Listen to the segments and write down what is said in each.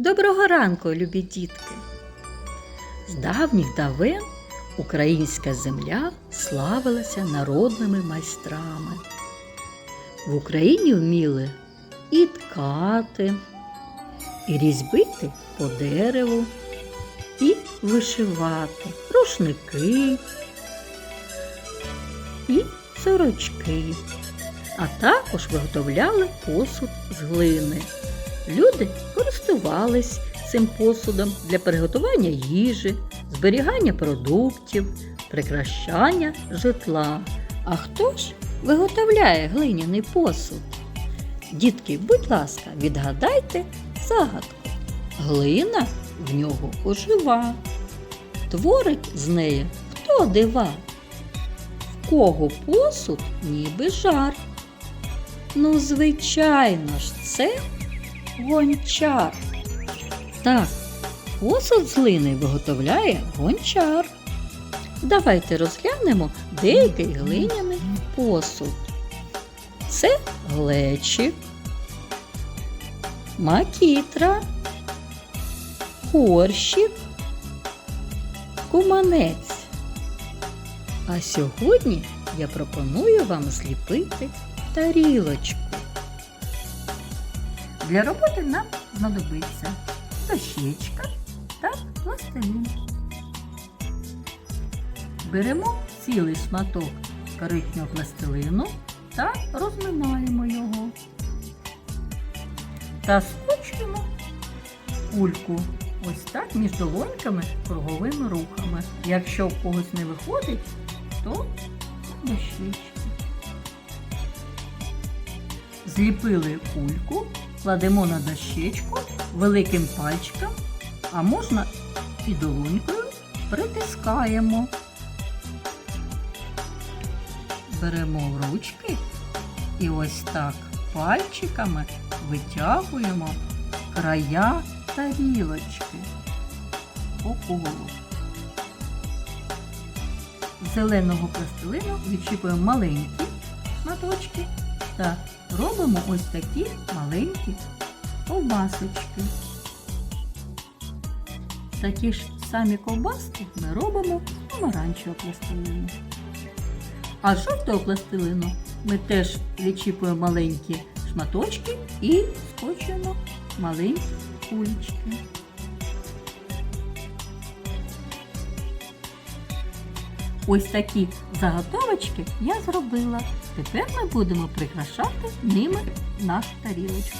Доброго ранку, любі дітки! З давніх давен українська земля славилася народними майстрами. В Україні вміли і ткати, і різьбити по дереву, і вишивати рушники і сорочки, а також виготовляли посуд з глини. Люди користувались цим посудом для приготування їжі, зберігання продуктів, прикрашання житла. А хто ж виготовляє глиняний посуд? Дітки, будь ласка, відгадайте загадку. Глина в нього ожива. Творить з неї хто дива? В кого посуд ніби жар? Ну, звичайно ж, це гончар. Так, посуд з глини виготовляє гончар. Давайте розглянемо деякий глиняний посуд. Це глечик, макітра, горщик, куманець. А сьогодні я пропоную вам зліпити тарілочку. Для роботи нам знадобиться дощечка та пластилін. Беремо цілий шматок коричневого пластилину та розминаємо його. Та скочуємо кульку ось так між долоньками круговими рухами. Якщо в когось не виходить, то дощечки. Зліпили кульку, кладемо на дощечку великим пальчиком, а можна і долонькою притискаємо. Беремо в ручки і ось так пальчиками витягуємо края тарілочки по колу. Зеленого пластилину відчіпуємо маленькі шматочки та робимо ось такі маленькі ковбасочки. Такі ж самі ковбаски ми робимо з помаранчевого пластилину. А жовтого пластилину ми теж відчіпуємо маленькі шматочки і скочуємо маленькі кулечки. Ось такі заготовочки я зробила. Тепер ми будемо прикрашати ними нашу тарілочку.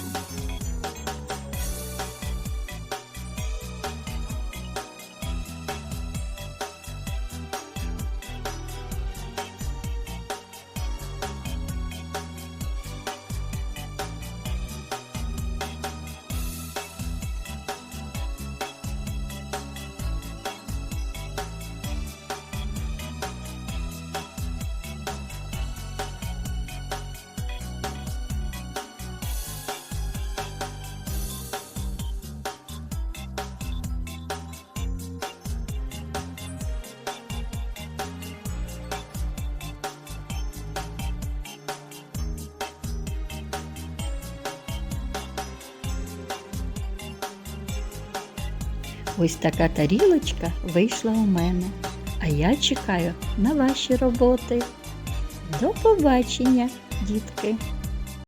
Ось така тарілочка вийшла у мене. А я чекаю на ваші роботи. До побачення, дітки!